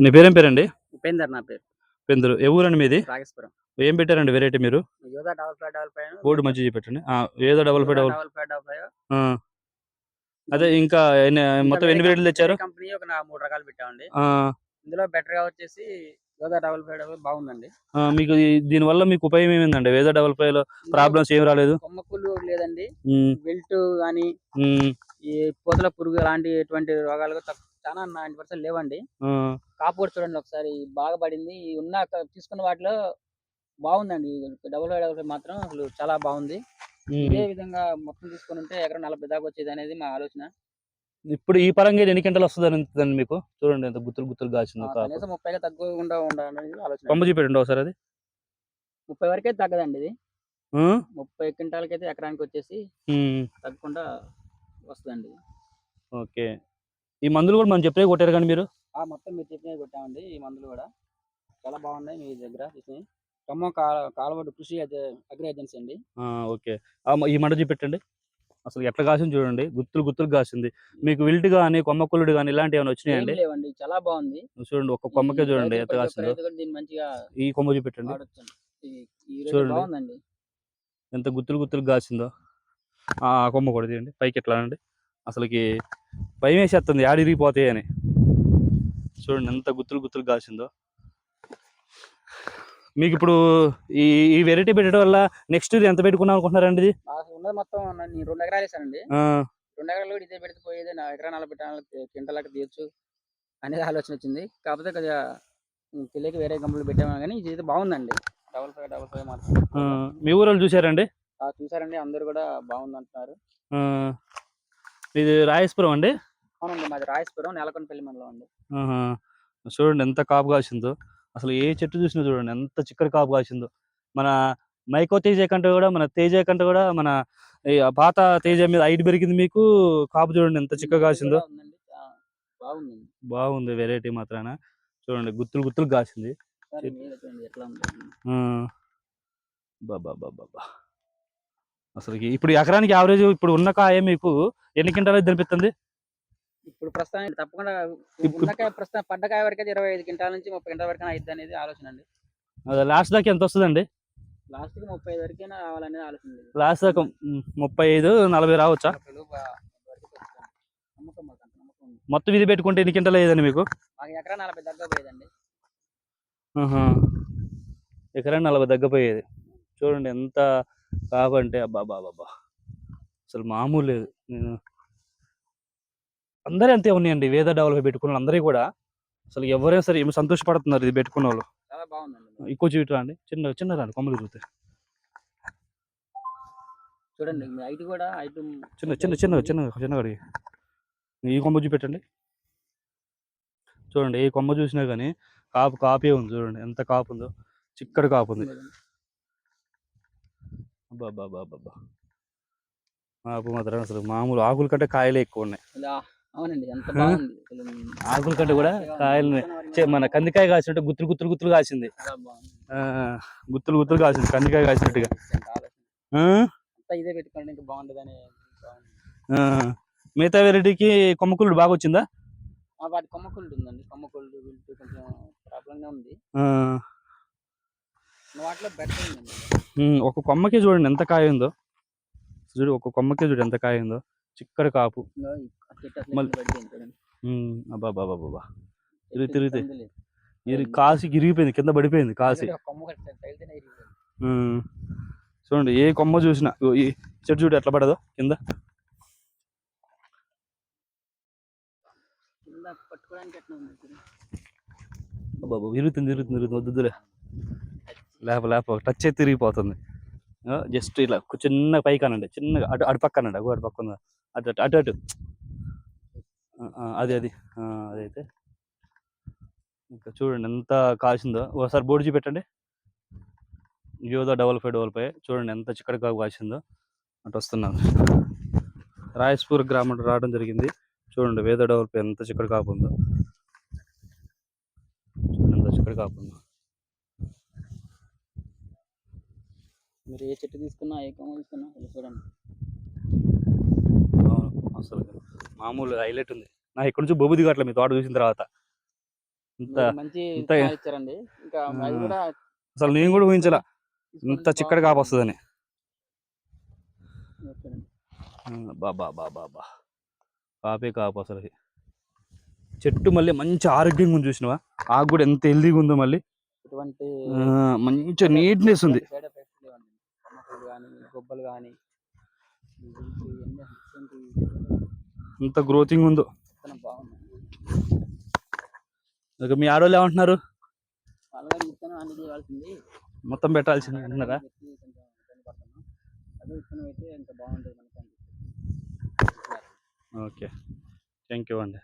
నీ పేరేం పేరండి? ఉపేందర్ నా పేరు. పెందులు ఏ ఊరండి మీది? రాగేశ్వరం. ఏం పెట్టారండి వెరైటీ మీరు? Double five double five board మంచి పెట్టండి ఏదో double five double double five double five. అదే ఇంకా మొత్తం ఎన్ని వెరైటీలు తెచ్చారు? కంపెనీ ఒక మూడు రకాలు పెట్టామండి. ఆ, ఇందులో బెటర్గా వచ్చేసి డబల్ ఫైవ్ డబల్ బాగుందండి. మీకు ఈ- దీనివల్ల మీకు ఉపయోగం ఏమైందండి? వేదో డబల్ ఫైవ్లో ప్రాబ్లమ్స్ ఏం రాలేదు? లేదండి. బెల్ట్ ఉమ్, ఈ పూతల పురుగు అలాంటి ఎటువంటి రోగాలు తక్కు- చాలా నైన్టీ పర్సెంట్ లేవండి. కాపు కూడా చూడండి ఒకసారి బాగా పడింది. ఉన్న తీసుకున్న వాటిలో బాగుందండి. డబల్ ఫైవ్ డబల్ ఫైవ్ మాత్రం అసలు చాలా బాగుంది. ఇదే విధంగా మొత్తం తీసుకుని ఉంటే ఎకరం నలభై దాకా వచ్చేది అనేది మా ఆలోచన. ఇప్పుడు ఈ పరంగా ఎన్ని గంటలు వస్తుంది మీకు? చూడండి ఎంత గుత్తులు గుత్తులు కాపు. కనీసం ముప్పైగా తగ్గకుండా ఉండాలనేది ఆలోచన. కొమ్మ చూపెట్టండి ఒకసారి అది. ముప్పై వరకే తగ్గదండి ఇది? ముప్పై క్వింటాలకైతే ఎకరానికి వచ్చేసి తగ్గకుండా వస్తుందండి ఓకే. ఈ మందులు కూడా మనం చెప్పే కొట్టారు కానీ మీరు? ఆ మొత్తం మీరు చెప్పినవి కొట్టామండి ఈ మందులు కూడా. చాలా బాగున్నాయి మీ దగ్గర చూసినవి ఖమ్మం కాల కాలవడ్డు కృషి అగ్రి ఏజెన్సీ అండి. ఆ, ఓకే. ఈ మంట చూపెట్టండి. అసలు ఎట్లా కాసింది చూడండి. గుత్తులు గుత్తులు కాసింది. మీకు విల్ట్ కానీ కొమ్మ కుళ్ళుడు కానీ ఇలాంటివి ఏమైనా వచ్చినాయండి లేవండి చాలా బాగుంది. చూడండి ఒక్క కొమ్మకే చూడండి ఎంత కాసిందో. ఈ కొమ్మ చూపెట్టండి. చూడండి. ఎంత గుత్తులు గుత్తులు కాసిందో. ఆ ఆ కొమ్మ కూడా తీయండి. పైకి ఎట్లా అండి అసలుకి భయం వేసేస్తుంది యాడ ఇరిగిపోతాయి అని. చూడండి ఎంత గుత్తులు గుత్తులు కాసిందో మీకు ఇప్పుడు ఈ ఈ వెరైటీ పెట్టడం వల్ల నెక్స్ట్ ఇది ఎంత పెట్టుకున్నాం అనుకుంటున్నారండి ఇది? ఉన్నది మొత్తం రెండు ఎకరాలు వేసానండి. రెండు ఎకరాలు కూడా ఇదే పెడితే పోయేది నా ఎకరా నలభై క్వింటలకు తీయచ్చు అనేది ఆలోచన వచ్చింది. కాకపోతే కొద్దిగా తెలియక వేరే కంపెనీలు పెట్టాము కానీ ఇది అయితే బాగుందండి డబల్ ఫైవ్ డబల్ ఫైవ్ మాత్రం మీ ఊరోళ్ళు చూసారండి? ఆ, చూసారండి అందరూ కూడా బాగుంది అంటున్నారు ఇది రాయస్పురం అండి? అవునండి మాది రాయస్పురం నెలకొండపల్లి మండలం అండి. చూడండి ఎంత కాపు కాసిందో. అసలు ఏ చెట్టు చూసినా చూడండి ఎంత చిక్కటి కాపు కాసిందో. మన మైకో తేజ కంటే కూడా మన తేజ కంటే కూడా మన పాత తేజ మీద హైట్ పెరిగింది మీకు. కాపు చూడండి ఎంత చిక్కగా కాసిందో. బాగుంది వెరైటీ మాత్రాన. చూడండి గుత్తులు గుత్తులు కాసింది. బాబా బాబా బా అసలు ఇప్పుడు ఎకరానికి యావరేజ్ ఇప్పుడు ఉన్న కాయ మీకు ఎన్ని క్వింటాలు తినిపిస్తుంది ఇప్పుడు ప్రస్తుతానికి తప్పకుండా ఇప్పుడు- ఉన్నకాయ ప్రస్తుతం పడ్డకాయ వరకు అయితే ఇరవై ఐదు క్వింటాల నుంచి ముప్పై క్వింటాల వరకు అయిద్ది అనేది ఆలోచన అండి. లాస్ట్ దాకా ఎంత వస్తుందండి? లాస్ట్కి ముప్పై ఐదు వరకైనా రావాలనేది ఆలోచన లాస్ట్ దాకా ముప్పై ఐదు నలభై రావచ్చా? మొత్తం ఇది పెట్టుకుంటే ఎన్ని క్వింటాలు అయ్యేదండి మీకు? ఎకరా నలభై దగ్గర పోయేదండి. ఆహా. ఎకరా నలభై తగ్గపోయేది చూడండి ఎంత కాబంటే అబ్బా బాబా అసలు మామూలు లేదు. నేను అందరూ అంతే ఉన్నాయండి. వేద డెవలప్ పెట్టుకున్న వాళ్ళు అందరూ కూడా. అసలు ఎవరైనా సరే ఏమో సంతోషపడుతున్నారు ఇది పెట్టుకున్న వాళ్ళు. ఎక్కువ చూడటం రండి చిన్న చిన్న రండి కొమ్మలు తిరుగుతాయి చూడండి హైట్ కూడా హైట్ చిన్న చిన్న చిన్న చిన్న చిన్నగా అడిగి. ఈ కొమ్మ చూపెట్టండి. చూడండి ఏ కొమ్మ చూసినా కానీ కాపు కాపే ఉంది చూడండి. ఎంత కాపు ఉందో. చిక్కడి కాపు ఉంది. బాబా ఆకు మాత్రం అసలు మామూలు ఆకుల కంటే కాయలే ఎక్కువ ఉన్నాయి అవునండి. ఎంత? బాగుంది. ఆకుల కంటే కూడా కాయలు మన కందికాయ కాసినట్టు గుత్తులు గుత్తులు గుత్తులు కాసింది. గుత్తులు గుత్తులు కాసింది. కందికాయ కాసినట్టుగా. ఇదే పెట్టుకోండి ఇంకా బాగుంటుందని. మిగతా వెరైటీకి కొమ్మకుళ్ళు బాగా వచ్చిందా? వాటి కొమ్మ కుళ్ళు ఉందండి. కొమ్మ కుళ్ళు విల్టు కొంచెం ప్రాబ్లంగా ఉంది. వాటిలో బెటర్ ఉందండి. ఒక కొమ్మకి చూడండి ఎంత కాయ ఉందో చూడు ఒక కొమ్మకి చూడు ఎంత కాయ ఉందో చిక్కడి కాపు అబ్బా బాబా బాబా తిరుగు చెట్టు తిరుగుతాయి. సందు లేదు. ఇది కాసి ఇరిగిపోయింది కింద పడిపోయింది కాసి. చూడండి ఏ కొమ్మ చూసినా ఈ చెట్టు చూడు ఎట్లా పడదో కింద. బాబా ఇరుగుతుంది ఇరుగుతుంది ఇరుగుతుంది వద్దులే. లేప లేప టచ్ అయితే తిరిగిపోతుంది. జస్ట్ ఇలా చిన్న పైకి అనండి చిన్నగా అటు అటు పక్క అనండి అటు పక్క ఉందా అటు అటు అటు. అటు అది అది. అదైతే. ఇంకా చూడండి ఎంత కాసిందో ఒకసారి బోర్డు చూపెట్టండి. Yodha double five double five. చూడండి ఎంత చిక్కడిగా కాసిందో అటు వస్తున్నాను రాయస్పూర్ గ్రామం రావడం జరిగింది. చూడండి వేద డబల్ ఫైవ్ ఎంత చిక్కడి కాపు ఎంత చిక్కడి కాపు మీరు ఏ చెట్టు తీసుకున్నా ఏ కొమ్మ తీసుకున్నా ఇలా చూడండి. అవును అసలు మామూలు హైలైట్ ఉంది. నాకు ఇక్కడ నుంచి బొబ్బు దిగట్లే మీ తోట చూసిన తర్వాత. ఇంత మంచి ఇచ్చారండి. ఇంకా అది. కూడా అసలు నేను కూడా ఊహించలా. ఇంత చిక్కడి కాపు వస్తుందని. ఓకేనండి. బాబా బాబా బా కాపే కాపు అసలు చెట్టు మళ్ళీ మంచి ఆరోగ్యంగా ఉంది చూసినవా? ఆకు కూడా ఎంత హెల్దీగా ఉందో మళ్ళీ. మంచి నీట్నెస్ ఉంది. గొబ్బలు కానీ ఎంత గ్రోతింగ్ ఉందో. ఇక మీ ఆడవాళ్ళు ఏమంటున్నారు? మొత్తం పెట్టాల్సింది అంటున్నారా? ఓకే. థ్యాంక్ యూ అండి.